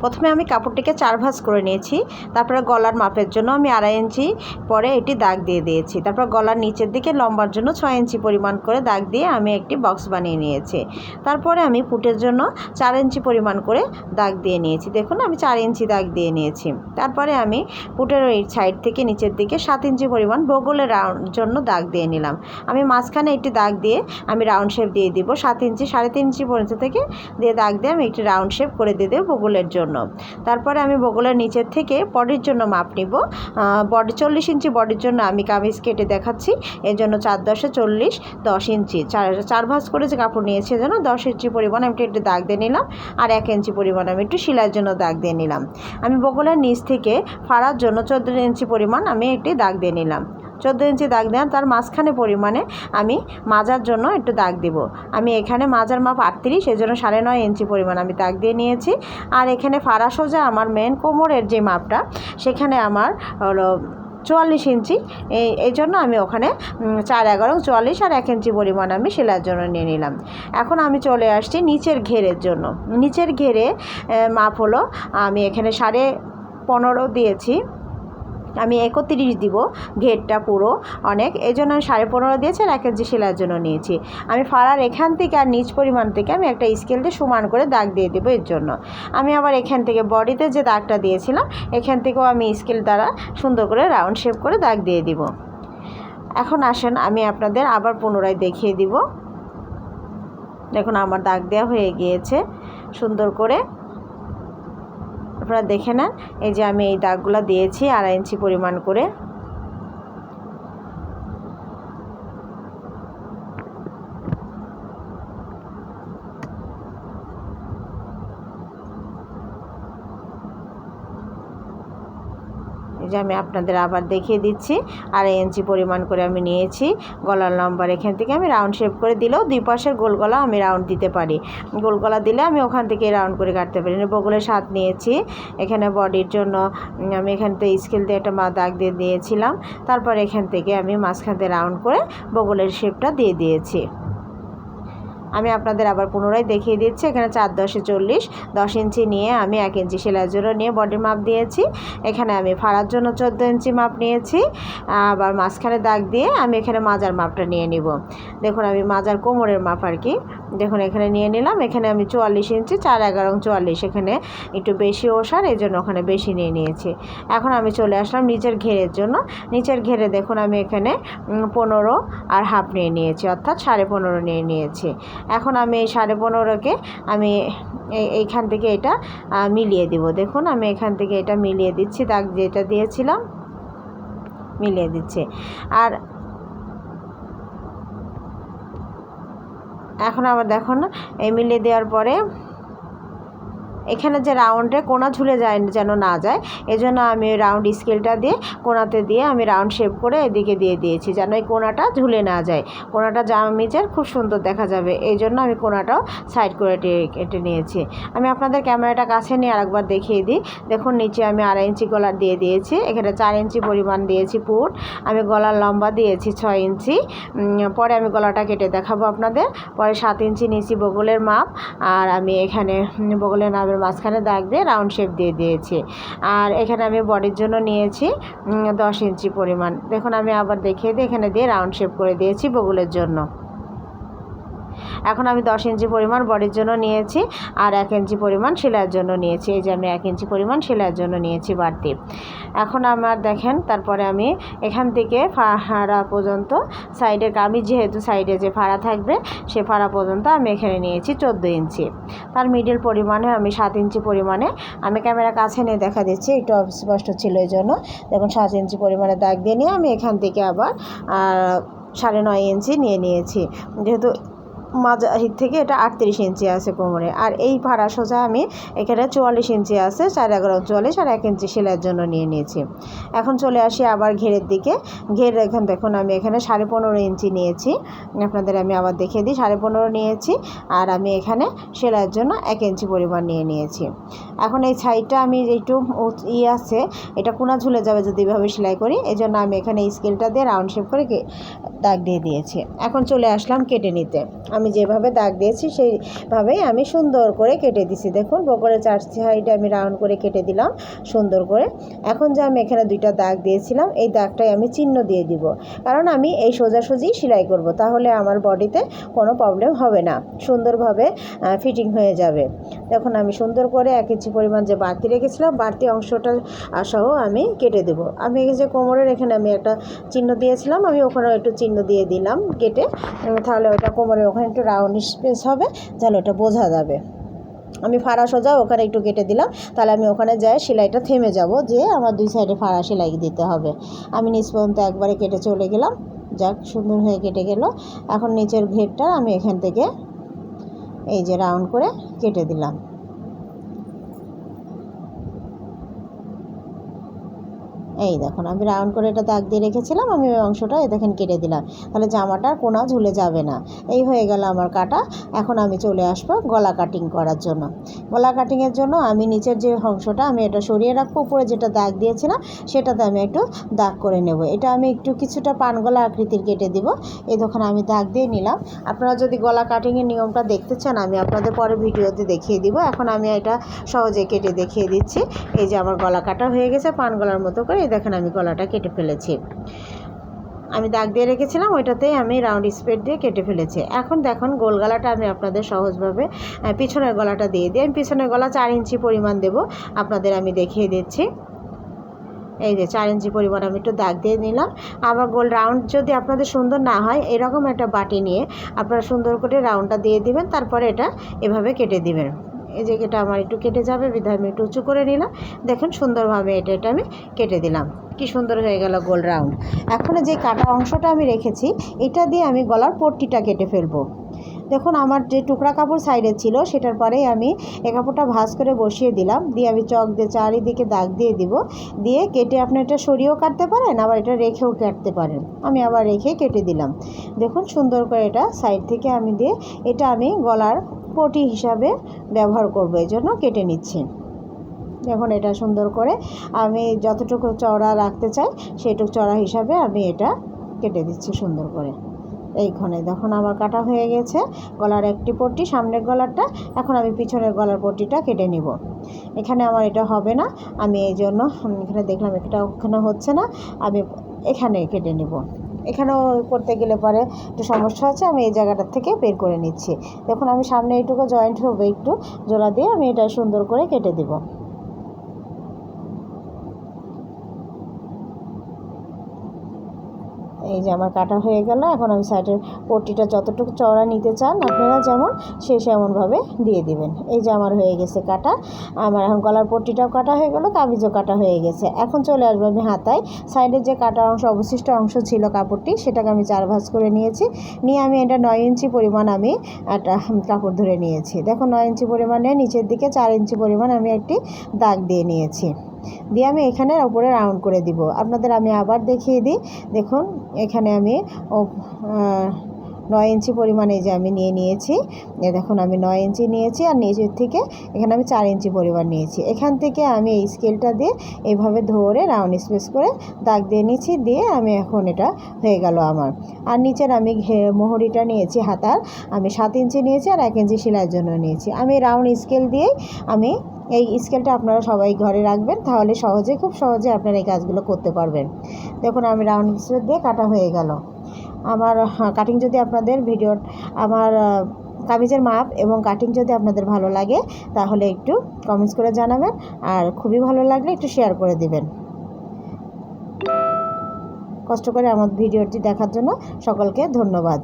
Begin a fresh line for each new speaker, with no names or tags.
প্রথমে আমি কাপড়টিকে চার ভাঁজ করে নিয়েছি, তারপরে গলার মাপের জন্য আমি আড়াই ইঞ্চি পরে এটি দাগ দিয়ে দিয়েছি, তারপর গলার নিচের দিকে লম্বার জন্য ছয় ইঞ্চি পরিমাণ করে দাগ দিয়ে আমি একটি বক্স বানিয়ে নিয়েছি, তারপরে আমি পুটের জন্য চার ইঞ্চি পরিমাণ করে দাগ দিয়ে নিয়েছি, দেখুন আমি চার ইঞ্চি দাগ দিয়ে নিয়েছি, তারপরে আমি পুটের ওই সাইড থেকে নিচের দিকে সাত ইঞ্চি পরিমাণ বগলের রাউন্ড জন্য দাগ দিয়ে নিলাম, আমি মাঝখানে একটি দাগ দিয়ে আমি রাউন্ড শেপ দিয়ে দিব, সাত ইঞ্চি সাড়ে তিন ইঞ্চি পর্যন্ত থেকে দিয়ে দাগ দিয়ে আমি একটি রাউন্ড শেপ করে দিয়ে দেবো বগলের জন্য। তারপরে আমি বগলের নিচের থেকে বডির জন্য মাপ নিব। বডি চল্লিশ ইঞ্চি, বডির জন্য আমি কামিজ কেটে দেখাচ্ছি। এর জন্য চার দশে চল্লিশ, দশ ইঞ্চি। চার চার ভাঁজ করে যে কাপড় নিয়েছি এজন্য দশ ইঞ্চি পরিমাণ আমি একটু দাগ দিয়ে নিলাম। আর এক ইঞ্চি পরিমাণ আমি একটু সেলাইয়ের জন্য দাগ দিয়ে নিলাম। আমি বগলের নিচ থেকে ফাড়ার জন্য চোদ্দ ইঞ্চি পরিমাণ আমি একটি দাগ দিয়ে নিলাম। চোদ্দ ইঞ্চি দাগ দেন, তার মাঝখানে পরিমাণে আমি মাজার জন্য একটু দাগ দিব। আমি এখানে মাজার মাপ আটত্রিশ এই জন্য সাড়ে নয় ইঞ্চি পরিমাণ আমি দাগ দিয়ে নিয়েছি। আর এখানে ফাড়া সোজা আমার মেন কোমরের যে মাপটা, সেখানে আমার হলো চুয়াল্লিশ ইঞ্চি। এই এই জন্য আমি ওখানে চার এগারো, চুয়াল্লিশ আর এক ইঞ্চি পরিমাণ আমি সেলাইয়ের জন্য নিয়ে নিলাম। এখন আমি চলে আসছি নিচের ঘেরের জন্য। নিচের ঘেরে মাপ হলো, আমি এখানে সাড়ে পনেরো দিয়েছি। আমি একত্রিশ দিব, ঘেরটা পুরো অনেক। এই জন্য আমি সাড়ে পনেরো দিয়েছি আর এক ইঞ্চি সেলাইয়ের জন্য নিয়েছি। আমি ফাড়ার এখান থেকে আর নিচ পরিমাণ থেকে আমি একটা স্কেল দিয়ে সমান করে দাগ দিয়ে দেবো এর জন্য। আমি আবার এখান থেকে বডিতে যে দাগটা দিয়েছিলাম, এখান থেকেও আমি স্কেল দ্বারা সুন্দর করে রাউন্ড শেপ করে দাগ দিয়ে দিব। এখন আসেন, আমি আপনাদের আবার পুনরায় দেখিয়ে দিব। দেখুন, আমার দাগ দেওয়া হয়ে গিয়েছে। সুন্দর করে আপনারা দেখে নেন। এই যে আমি এই দাগগুলো দিয়েছি আড়াই ইঞ্চি পরিমাণ করে এই যে আমি আপনাদের আবার দেখিয়ে দিচ্ছি। আড়াই ইঞ্চি পরিমাণ করে আমি নিয়েছি। গলার লম্বার এখান থেকে আমি রাউন্ড শেপ করে দিলেও দুই পাশের গোল গলা আমি রাউন্ড দিতে পারি। গোল গলা দিলে আমি ওখান থেকে রাউন্ড করে কাটতে পারি। বগলের সাত নিয়েছি। এখানে বডির জন্য আমি এখান থেকে স্কেল দিয়ে একটা মা দাগ দিয়ে দিয়েছিলাম। তারপর এখান থেকে আমি মাঝখান থেকে রাউন্ড করে বগলের শেপটা দিয়ে দিয়েছি। আমি আপনাদের আবার পুনরায় দেখিয়ে দিচ্ছি, এখানে চার দশে চল্লিশ, দশ ইঞ্চি নিয়ে আমি এক ইঞ্চি সেলাই জোড়ো নিয়ে বডির মাপ দিয়েছি, এখানে আমি ফাড়ার জন্য চোদ্দ ইঞ্চি মাপ নিয়েছি, আবার মাঝখানে দাগ দিয়ে আমি এখানে মাজার মাপটা নিয়ে নিব। দেখুন আমি মাজার কোমরের মাপ আর কি দেখুন, এখানে নিয়ে নিলাম। এখানে আমি চুয়াল্লিশ ইঞ্চি, চার এগারো চুয়াল্লিশ এখানে একটু বেশি ওষার, এই জন্য ওখানে বেশি নিয়ে নিয়েছি। এখন আমি চলে আসলাম নিচের ঘেরের জন্য। নিচের ঘেরে দেখুন, আমি এখানে পনেরো আর হাফ নিয়ে নিয়েছি, অর্থাৎ সাড়ে পনেরো নিয়ে নিয়েছি। এখন আমি এই সাড়ে পনেরোকে আমি এই- এইখান থেকে এটা মিলিয়ে দিব। দেখুন, আমি এখান থেকে এটা মিলিয়ে দিচ্ছি, দাগ যেটা দিয়েছিলাম, মিলিয়ে দিচ্ছি। আর এখন আবার দেখুন এই মিলিয়ে দেওয়ার পরে এখানে যে রাউন্ডে কোনা ঝুলে যায়, যেন না যায়, এজন্য আমি রাউন্ড স্কেলটা দিয়ে, কোনাতে দিয়ে আমি রাউন্ড শেপ করে এদিকে দিয়ে দিয়েছি, যেন এই কোনাটা ঝুলে না যায়। কোনাটা জামিজের খুব সুন্দর দেখা যাবে, এই জন্য আমি কোনাটাও সাইড করে কেটে নিয়েছি। আমি আপনাদের ক্যামেরাটা কাছে নিয়ে আরেকবার দেখিয়ে দিই। দেখুন, নিচে আমি আড়াই ইঞ্চি গলার দিয়ে দিয়েছি, এখানে চার ইঞ্চি পরিমাণ দিয়েছি পুট, আমি গলার লম্বা দিয়েছি ছয় ইঞ্চি। পরে আমি গলাটা কেটে দেখাবো আপনাদের। পরে সাত ইঞ্চি নিয়েছি বগলের মাপ, আর আমি এখানে বগলের নামের মাঝখানে দাগ দিয়ে রাউন্ড শেপ দিয়ে দিয়েছি। আর এখানে আমি বডির জন্য নিয়েছি দশ ইঞ্চি পরিমাণ। দেখুন, আমি আবার দেখিয়ে দিই, এখানে দিয়ে রাউন্ড শেপ করে দিয়েছি বগুলের জন্য। এখন আমি দশ ইঞ্চি পরিমাণ বডির জন্য নিয়েছি আর এক ইঞ্চি পরিমাণ সেলাইয়ের জন্য নিয়েছি। এই যে আমি এক ইঞ্চি পরিমাণ সেলাইয়ের জন্য নিয়েছি বাড়তি। এখন আমার দেখেন, তারপরে আমি এখান থেকে ফাড়া পর্যন্ত সাইডে, আমি যেহেতু সাইডে যে ফাড়া থাকবে, সে ফাড়া পর্যন্ত আমি এখানে নিয়েছি চোদ্দ ইঞ্চি। তার মিডিল পরিমাণে আমি সাত ইঞ্চি পরিমাণে, আমি ক্যামেরা কাছে নিয়ে দেখা দিচ্ছি, একটু অস্পষ্ট ছিল এই জন্য। দেখুন, সাত ইঞ্চি পরিমাণে দাগ দিয়ে নিয়ে আমি এখান থেকে আবার সাড়ে নয় ইঞ্চি নিয়ে নিয়েছি। যেহেতু মাঝাহির থেকে এটা আটত্রিশ ইঞ্চি আছে কোমরে। আর এই ভাড়া সোজা আমি এখানে চুয়াল্লিশ ইঞ্চি আছে, চার এগারো চুয়াল্লিশ আর এক ইঞ্চি সেলাইয়ের জন্য নিয়ে নিয়েছি। এখন চলে আসি আবার ঘেরের দিকে। ঘের এখন দেখুন, আমি এখানে সাড়ে পনেরো ইঞ্চি নিয়েছি। আপনাদের আমি আবার দেখিয়ে দিই, সাড়ে পনেরো নিয়েছি আর আমি এখানে সেলাইয়ের জন্য এক ইঞ্চি পরিমাণ নিয়ে নিয়েছি। এখন এই সাইডটা আমি একটু ই আছে, এটা কোনা ঝুলে যাবে যদি এভাবে সেলাই করি এই জন্য আমি এখানে স্কেলটা দিয়ে রাউন্ড শেপ করে দাগ দিয়ে দিয়েছি। এখন চলে আসলাম কেটে নিতে। আমি যেভাবে দাগ দিয়েছি, সেইভাবেই আমি সুন্দর করে কেটে দিছি। দেখুন, বগলের চার সাইডে আমি রাউন্ড করে কেটে দিলাম, সুন্দর করে। এখন যে আমি এখানে দুইটা দাগ দিয়েছিলাম, এই দাগটাই আমি চিহ্ন দিয়ে দিব। কারণ আমি এই সোজাসুজি সেলাই করব, তাহলে আমার বডিতে কোনো প্রবলেম হবে না। সুন্দরভাবে ফিটিং হয়ে যাবে। দেখুন, আমি সুন্দর করে এক ইঞ্চি পরিমাণ যে বাড়তি রেখেছিলাম, বাড়তি অংশটা সহ আমি কেটে দেবো। আমি এই যে কোমরের এখানে আমি একটা চিহ্ন দিয়েছিলাম, আমি ওখানেও একটু চিহ্ন দিয়ে দিলাম কেটে। তাহলে ওটা কোমরের ওখানে একটু রাউন্ড স্পেস হবে, তাহলে ওটা বোঝা যাবে। আমি ফাড়া সোজা ওখানে একটু কেটে দিলাম, তাহলে আমি ওখানে যাই, সেলাইটা থেমে যাব যে আমার দুই সাইডে ফাড়া সেলাই দিতে হবে। আমি নিচ পর্যন্ত একবারে কেটে চলে গেলাম, যাক সুন্দর হয়ে কেটে গেল। এখন নিচের ঘেরটা আমি এখান থেকে এই যে রাউন্ড করে কেটে দিলাম। এই দেখুন, আমি রাউন্ড করে এটা দাগ দিয়ে রেখেছিলাম, আমি ওই অংশটা এই দেখেন কেটে দিলাম। তাহলে জামাটার কোনা ঝুলে যাবে না। এই হয়ে গেল আমার কাটা। এখন আমি চলে আসব গলা কাটিং করার জন্য। গলা কাটিংয়ের জন্য আমি নিচের যে অংশটা, আমি এটা সরিয়ে রাখব। উপরে যেটা দাগ দিয়েছিলাম, সেটাতে আমি একটু দাগ করে নেব। এটা আমি একটু কিছুটা পান গলা আকৃতির কেটে দিব। এই দেখুন, আমি দাগ দিয়ে নিলাম। আপনারা যদি গলা কাটিংয়ের নিয়মটা দেখতে চান, আমি আপনাদের পরে ভিডিওতে দেখিয়ে দিব। এখন আমি এটা সহজে কেটে দেখিয়ে দিচ্ছি। এই যে আমার গলা কাটা হয়ে গেছে, পান গলার মতো করে দেখেন আমি গলাটা কেটে ফেলেছি। আমি দাগ দিয়ে রেখেছিলাম, ওইটাতেই আমি রাউন্ড স্পেড দিয়ে কেটে ফেলেছি। এখন দেখুন, গোল গলাটা আমি আপনাদের সহজভাবে পিছনের গলাটা দিয়ে দিই। আমি পিছনের গলা চার ইঞ্চি পরিমাণ দেব। আপনাদের আমি দেখিয়ে দিচ্ছি। এই যে চার ইঞ্চি পরিমাণ আমি একটু দাগ দিয়ে নিলাম। আবার গোল রাউন্ড যদি আপনাদের সুন্দর না হয়, এরকম একটা বাটি নিয়ে আপনারা সুন্দর করে রাউন্ডটা দিয়ে দিবেন, তারপরে এটা এভাবে কেটে দিবেন। এই যে এটা আমার একটু কেটে যাবে, বিধায় আমি একটু উঁচু করে নিলাম। দেখুন সুন্দরভাবে এটা এটা আমি কেটে দিলাম। কি সুন্দর হয়ে গেল গোল রাউন্ড। এখন যে কাটা অংশটা আমি রেখেছি, এটা দিয়ে আমি গলার পট্টিটা কেটে ফেলব। দেখুন, আমার যে টুকরা কাপড় সাইডে ছিল, সেটার পরেই আমি এ কাপড়টা ভাঁজ করে বসিয়ে দিলাম। দিয়ে আমি চক দিয়ে, চারিদিকে দাগ দিয়ে দিব। দিয়ে কেটে আপনি এটা সরিয়েও কাটতে পারেন, আবার এটা রেখেও কাটতে পারেন। আমি আবার রেখে কেটে দিলাম। দেখুন সুন্দর করে এটা সাইড থেকে আমি দিয়ে, এটা আমি গলার পটি হিসাবে ব্যবহার করব, এই জন্য কেটে নিচ্ছি। এখন এটা সুন্দর করে আমি যতটুকু চওড়া রাখতে চাই, সেটুকু চওড়া হিসাবে আমি এটা কেটে দিচ্ছি সুন্দর করে। এইখানে দেখুন, আমার কাটা হয়ে গেছে গলার একটি পট্টি, সামনের গলারটা। এখন আমি পিছনের গলার পট্টিটা কেটে নিব। এখানে আমার এটা হবে না, আমি এই জন্য এখানে দেখলাম এটা ওখানে হচ্ছে না, আমি এখানে কেটে নিব। এখানেও করতে গেলে পরে একটু সমস্যা আছে আমি এই জায়গাটার থেকে বের করে নিচ্ছি। দেখুন, আমি সামনে এইটুকু জয়েন্ট হবে একটু, জোড়া দিয়ে আমি এটা সুন্দর করে কেটে দিব। এই যে আমার কাটা হয়ে গেল, এখন আমি সাইডের পট্টিটা যতটুকু চওড়া নিতে চান, আপনারা যেমন সে সেমনভাবে দিয়ে দিবেন। এই যে আমার হয়ে গেছে কাটা, আমার এখন গলার পট্টিটাও কাটা হয়ে গেল, কামিজও কাটা হয়ে গেছে। এখন চলে আসব আমি হাতায়। সাইডের যে কাটা অংশ, অবশিষ্ট অংশ ছিল কাপড়টি, সেটাকে আমি চার ভাঁজ করে নিয়েছি। নিয়ে আমি এটা নয় ইঞ্চি পরিমাণ আমি একটা কাপড় ধরে নিয়েছি। দেখো নয় ইঞ্চি পরিমাণে, নিচের দিকে চার ইঞ্চি পরিমাণ আমি একটি দাগ দিয়ে নিয়েছি। দিয়ে আমি এখানে ওপরে রাউন্ড করে দিব। আপনাদের আমি আবার দেখিয়ে দিই। দেখুন, এখানে আমি নয় ইঞ্চি পরিমাণে যে আমি নিয়ে নিয়েছি। দেখুন, আমি নয় ইঞ্চি নিয়েছি আর নিচের থেকে এখানে আমি চার ইঞ্চি পরিমাণ নিয়েছি। এখান থেকে আমি এই স্কেলটা দিয়ে এইভাবে ধরে রাউন্ড স্পেস করে দাগ দিয়ে নিচ্ছি দিয়ে আমি এখন এটা হয়ে গেল আমার। আর নিচের আমি মোহরিটা নিয়েছি হাতার। আমি সাত ইঞ্চি নিয়েছি আর এক ইঞ্চি সেলাইয়ের জন্য নিয়েছি। আমি রাউন্ড স্কেল দিয়েই আমি এই স্কেলটা আপনারা সবাই ঘরে রাখবেন, তাহলে সহজে, খুব সহজে আপনারা এই কাজগুলো করতে পারবেন। দেখুন, আমি রাউন্ড স্কেল দিয়ে কাটা হয়ে গেল। আমার কাটিং যদি আপনাদের ভিডিও আমার কামিজের মাপ এবং কাটিং যদি আপনাদের ভালো লাগে, তাহলে একটু কমেন্টস করে জানাবেন, আর খুবই ভালো লাগলে একটু শেয়ার করে দিবেন। কষ্ট করে আমার ভিডিওটি দেখার জন্য সকলকে ধন্যবাদ।